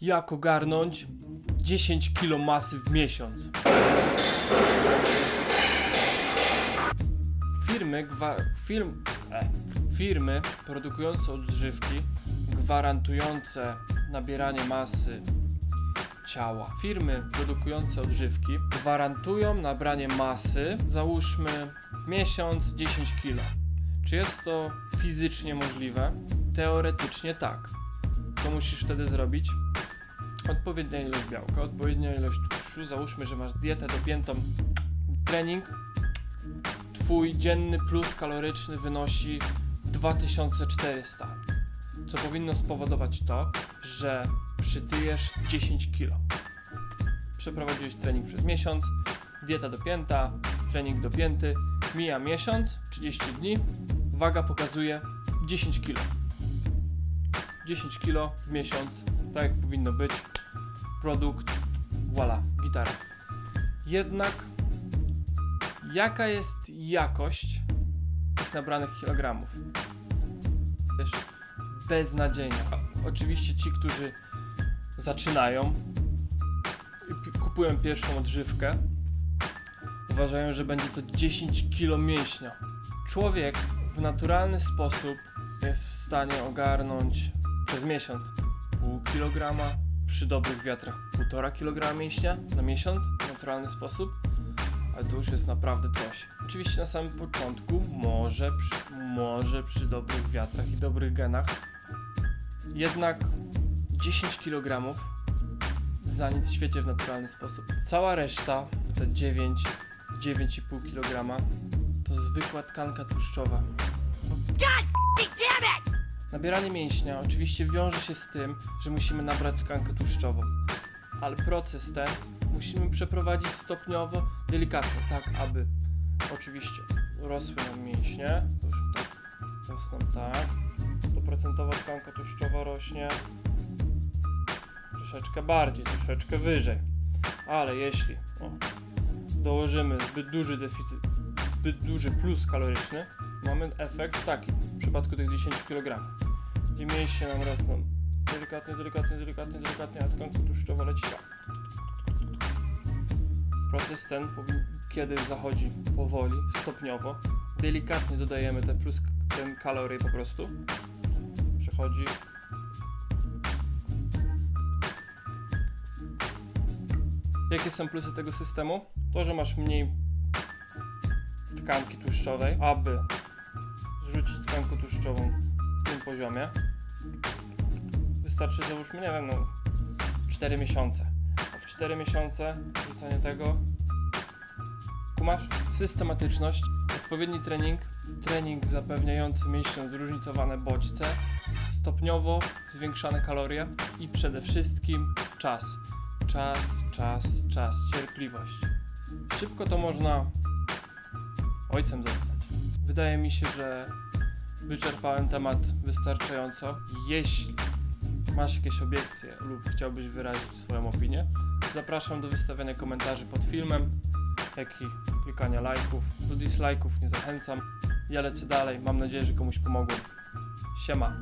Jak ogarnąć 10 kg masy w miesiąc? Firmy, gwa, firm, e, firmy produkujące odżywki gwarantujące nabieranie masy ciała. Firmy produkujące odżywki gwarantują nabranie masy, załóżmy w miesiąc 10 kg. Czy jest to fizycznie możliwe? Teoretycznie tak. Co musisz wtedy zrobić? Odpowiednia ilość białka, odpowiednia ilość tłuszczu. Załóżmy, że masz dietę dopiętą trening. Twój dzienny plus kaloryczny wynosi 2400 co powinno spowodować to, że przytyjesz 10 kg. Przeprowadziłeś trening przez miesiąc, dieta dopięta, trening dopięty, mija miesiąc, 30 dni, waga pokazuje 10 kg. 10 kg w miesiąc, tak jak powinno być. Produkt, voila, gitara. Jednak jaka jest jakość tych nabranych kilogramów? Wiesz, beznadziejna. Oczywiście ci, którzy zaczynają i kupują pierwszą odżywkę, uważają, że będzie to 10 kg mięśnia. Człowiek w naturalny sposób jest w stanie ogarnąć przez miesiąc kilograma, przy dobrych wiatrach półtora kilograma mięśnia na miesiąc w naturalny sposób, ale to już jest naprawdę coś. Oczywiście na samym początku może przy, może przy dobrych wiatrach i dobrych genach, jednak 10 kg za nic w świecie w naturalny sposób. Cała reszta, te 9, 9,5 kg to zwykła tkanka tłuszczowa. Nabieranie mięśnia oczywiście wiąże się z tym, że musimy nabrać tkankę tłuszczową, ale proces ten musimy przeprowadzić stopniowo, delikatnie, tak aby oczywiście rosły nam mięśnie, tak, rosną tak, to procentowa tkanka tłuszczowa rośnie troszeczkę bardziej, troszeczkę wyżej, ale jeśli o, dołożymy zbyt duży deficyt, zbyt duży plus kaloryczny, mamy efekt taki w przypadku tych 10 kg, gdzie mięśnie nam rosną delikatnie, delikatnie, delikatnie, delikatnie, a tkanka tłuszczowa leci tak. Proces ten, kiedy zachodzi powoli, stopniowo, delikatnie dodajemy te plus, ten kalorie po prostu, przechodzi Jakie są plusy tego systemu? To, że masz mniej tkanki tłuszczowej, aby zrzucić tkankę tłuszczową w tym poziomie. Wystarczy załóżmy, nie wiem, no 4 miesiące. A w 4 miesiące rzucenie tego kumasz? Systematyczność, odpowiedni trening, trening zapewniający mięśniom zróżnicowane bodźce, stopniowo zwiększane kalorie i przede wszystkim czas. Czas, czas, czas, cierpliwość. Szybko to można ojcem zostać. Wydaje mi się, że wyczerpałem temat wystarczająco. Jeśli masz jakieś obiekcje lub chciałbyś wyrazić swoją opinię, zapraszam do wystawiania komentarzy pod filmem, jak i klikania lajków. Do dislajków nie zachęcam. Ja lecę dalej. Mam nadzieję, że komuś pomogłem. Siema.